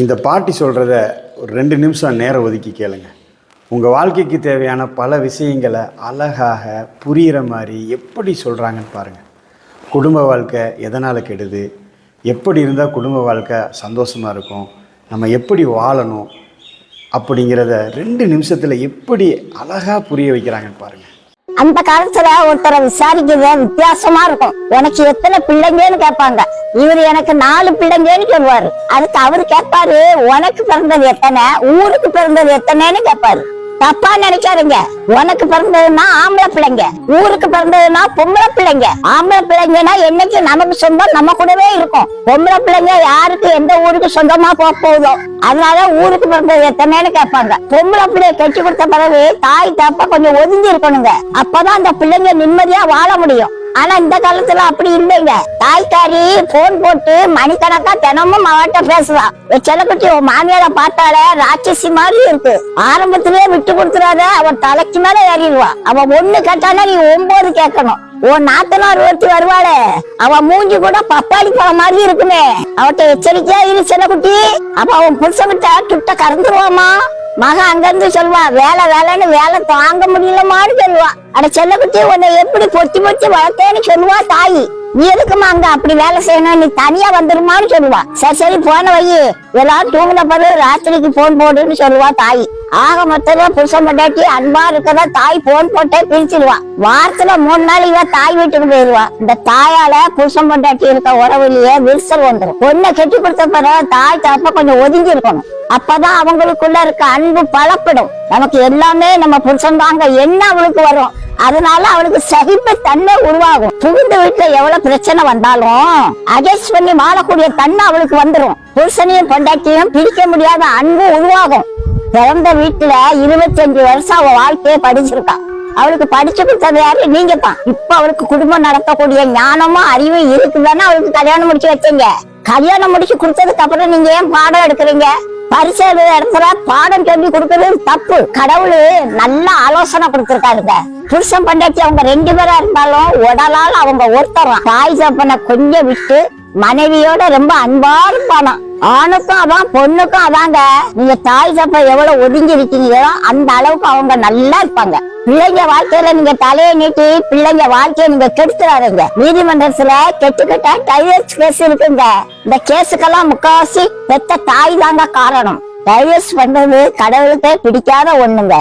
இந்த பாட்டி சொல்கிறத ஒரு ரெண்டு நிமிஷம் நேரம் ஒதுக்கி கேளுங்க. உங்கள் வாழ்க்கைக்கு தேவையான பல விஷயங்களை அழகாக புரிகிற மாதிரி எப்படி சொல்கிறாங்கன்னு பாருங்கள் குடும்ப வாழ்க்கை எதனால் கெடுது? எப்படி இருந்தால் குடும்ப வாழ்க்கை சந்தோஷமாக இருக்கும்? நம்ம எப்படி வாழணும்? அப்படிங்கிறத ரெண்டு நிமிஷத்தில் எப்படி அழகாக புரிய வைக்கிறாங்கன்னு பாருங்கள் அந்த காலத்துல ஒருத்தரை விசாரிக்கிறது வித்தியாசமா இருக்கும். உனக்கு எத்தனை பிள்ளைங்கன்னு கேட்பாங்க. இவர் எனக்கு நாலு பிள்ளைங்கன்னு சொல்லுவாரு. அதுக்கு அவரு கேட்பாரு உனக்கு பிறந்தது எத்தனை? ஊருக்கு பிறந்தது எத்தனைன்னு கேட்பாரு. தப்பா நினைக்காதீங்க. உனக்கு பிறந்ததுன்னா ஆம்பளை பிள்ளைங்க. ஊருக்கு பிறந்ததுன்னா பொம்பளை பிள்ளைங்க. ஆம்பளை பிள்ளைங்கன்னா என்னைக்கு நமக்கு சொந்தம்? நம்ம கூடவே இருக்கும். பொம்பளை பிள்ளைங்க யாருக்கு எந்த ஊருக்கு சொந்தமா போக போகுதோ? அதனால ஊருக்கு பிறந்தது எத்தனைன்னு கேட்பாங்க. பொம்பளை பிள்ளைய கட்டி கொடுத்த பிறகு தாய் தப்பா கொஞ்சம் ஒதுங்கி இருக்கணுங்க. அப்பதான் அந்த பிள்ளைங்க நிம்மதியா வாழ முடியும். ஆனா இந்த காலத்துல அப்படி இல்லைங்க. தாய்க்காரி போன் போட்டு மணிக்கணக்கா தினமும் அவட்ட பேசுவா. செல்லக்குட்டி உன் மாமியார பார்த்தாலே ராட்சசி மாதிரி இருக்கு. ஆரம்பத்திலேயே விட்டு கொடுத்துறாத அவன் தலைக்கு மேல ஏறிடுவா. அவன் ஒண்ணு கேட்டானா நீ ஒன்பது கேட்கணும். உன் நாத்தனார் ஒருத்தி வருவாளே அவ மூஞ்சி கூட பப்பாளி பழம் மாதிரி இருக்குமே. அவட்ட எச்சரிக்கையா இரு செல்லக்குட்டி. அப்ப அவன் புருஷன்கிட்ட கிட்ட கறந்துருவாமா? மகன் அங்கிருந்து சொல்வா வேலை வேலைன்னு வேலை தாங்க முடியலமான்னு சொல்லுவா. அட செல்லக்குட்டி உன்னை எப்படி பொத்தி பொத்தி வளர்த்தேன்னு சொல்லுவா தாய். நீ எதுக்குமா அங்க அப்படி வேலை செய்யணும்? நீ தனியா வந்துருமான்னு சொல்லுவா. சரி சரி போன வை எல்லாரும் தூங்கின பிறகு ராத்திரிக்கு போன் போடுன்னு சொல்லுவா தாய். ஆக மொத்தத்துல புருஷன் பொண்டாட்டி அன்பா இருக்கதா தாய் போன் போட்டே பிரிச்சிருவா. வாரத்துல மூணு நாள் இவ தாய் வீட்டுக்கு போயிருவா. இந்த தாயால புருஷன் பொண்டாட்டி இருக்க உறவுலயே விரிசல் வந்துடும் பொண்ணை கெட்டி கொடுத்த பிறகு தாய் தப்ப கொஞ்சம் ஒதுங்கி இருக்கணும் அப்பதான் அவங்களுக்குள்ள இருக்க அன்பு பலப்படும். நமக்கு எல்லாமே நம்ம புருஷன் தாங்க என்ன அவளுக்கு வரும்? அதனால அவளுக்கு சகிப்பு தன்மை உருவாகும். புகுந்த வீட்டுல எவ்வளவு பிரச்சனை வந்தாலும் அட்ஜஸ்ட் பண்ணி வாழக்கூடிய தன்மை அவளுக்கு வந்துடும் புருஷனையும் பொண்டாட்டியும் பிரிக்க முடியாத அன்பு உருவாகும். பிறந்த வீட்டுல இருபத்தஞ்சு வருஷம் அவ வாழ்க்கையை படிச்சிருக்கான் அவளுக்கு படிச்சு கொடுத்தது யாரு? நீங்க தான் இப்ப அவளுக்கு குடும்பம் நடத்தக்கூடிய ஞானமும் அறிவும் இருக்குதானே அவளுக்கு கல்யாணம் முடிச்சு வச்சீங்க? கல்யாணம் முடிச்சு கொடுத்ததுக்கு அப்புறம் நீங்க ஏன் பாடம் எடுக்கிறீங்க? பரிசு இடத்துல பாடம் கேள்வி கொடுக்கறது தப்பு. கடவுளு நல்ல ஆலோசனை கொடுத்திருக்காருங்க. புருஷன் பண்டாட்டி அவங்க ரெண்டு பேரா இருந்தாலும் உடலால் அவங்க ஒருத்தரம் தாய் தப்பனை கொஞ்சம் விட்டு மனைவியோட ரொம்ப அன்பா இருப்பானா ஆணுக்கும் அதான் பொண்ணுக்கும் அதாங்க. நீங்க தாய் தப்ப எவ்வளவு ஒதுங்கி இருக்கீங்களோ அந்த அளவுக்கு அவங்க நல்லா இருப்பாங்க. பிள்ளைங்க வாழ்க்கையில நீங்க தலையை நீட்டி பிள்ளைங்க வாழ்க்கையை நீங்க கெடுத்துறாருங்க நீதிமன்றத்துல கெட்டு கெட்ட டைவர்ஸ் கேஸ் இருக்குங்க. இந்த கேஸுக்கெல்லாம் முக்காவாசி பெத்த தாய் தாங்க காரணம். டைவர்ஸ் பண்றது கடவுளுக்கே பிடிக்காத ஒண்ணுங்க.